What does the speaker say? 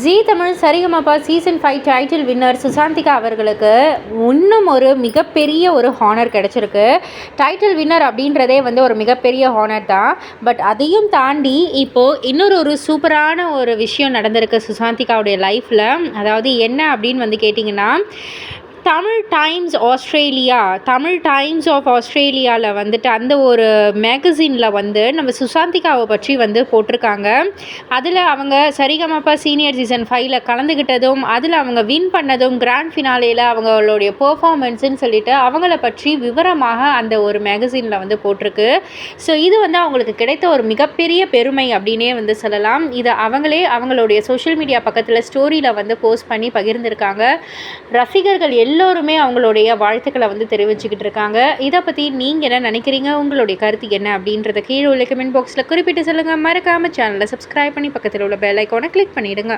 Zee Tamil Sa Re Ga Ma Pa season five title winner Susanthika அவர்களுக்கு இன்னும் ஒரு மிகப்பெரிய ஒரு ஹானர் கிடச்சிருக்கு. டைட்டில் வின்னர் அப்படின்றதே வந்து ஒரு மிகப்பெரிய ஹானர் தான். பட் அதையும் தாண்டி இப்போது இன்னொரு ஒரு சூப்பரான ஒரு விஷயம் நடந்திருக்கு சுசாந்திகாவுடைய லைஃப்பில் அதாவது என்ன அப்படின்னு வந்து கேட்டிங்கன்னா Tamil Times Australia Tamil Times of ஆஸ்திரேலியாவில் வந்துட்டு அந்த ஒரு மேகசினில் வந்து நம்ம சுசாந்திகாவை பற்றி வந்து போட்டிருக்காங்க. அதில் அவங்க சரிகமப்பா சீனியர் சீசன் ஃபைவ்ல கலந்துக்கிட்டதும் அதில் அவங்க வின் பண்ணதும் கிராண்ட் ஃபினாலேயில் அவங்களுடைய பெர்ஃபார்மன்ஸுன்னு சொல்லிட்டு அவங்கள பற்றி விவரமாக அந்த ஒரு மேகசினில் வந்து போட்டிருக்கு. ஸோ இது வந்து அவங்களுக்கு கிடைத்த ஒரு மிகப்பெரிய பெருமை அப்படின்னே வந்து சொல்லலாம். இதை அவங்களே அவங்களுடைய சோஷியல் மீடியா பக்கத்தில் ஸ்டோரியில் வந்து போஸ்ட் பண்ணி பகிர்ந்திருக்காங்க. ரசிகர்கள் எல்லோருமே அவங்களுடைய வாழ்த்துக்களை வந்து தெரிவிச்சுக்கிட்டு இருக்காங்க. இதை பற்றி நீங்கள் என்ன நினைக்கிறீங்க? உங்களுடைய கருத்து என்ன அப்படின்றத கீழே உள்ள கமெண்ட் பாக்ஸில் குறிப்பிட்டு சொல்லுங்கள் மறக்காமல் சேனலை சப்ஸ்கிரைப் பண்ணி பக்கத்தில் உள்ள பெல் ஐக்கானை கிளிக் பண்ணிவிடுங்க